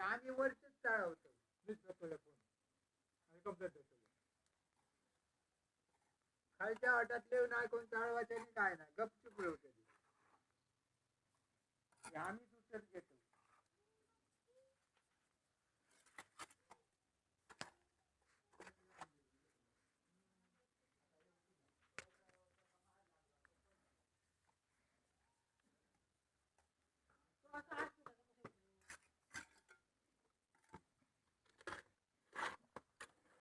आम्ही वरचीच चाळवतो वीस रुपये फोन खालच्या वाटातले नाही कोण चाळवायचे काय नाही. गपचूप ठेवते आम्ही उचल घेतो. Bye-bye.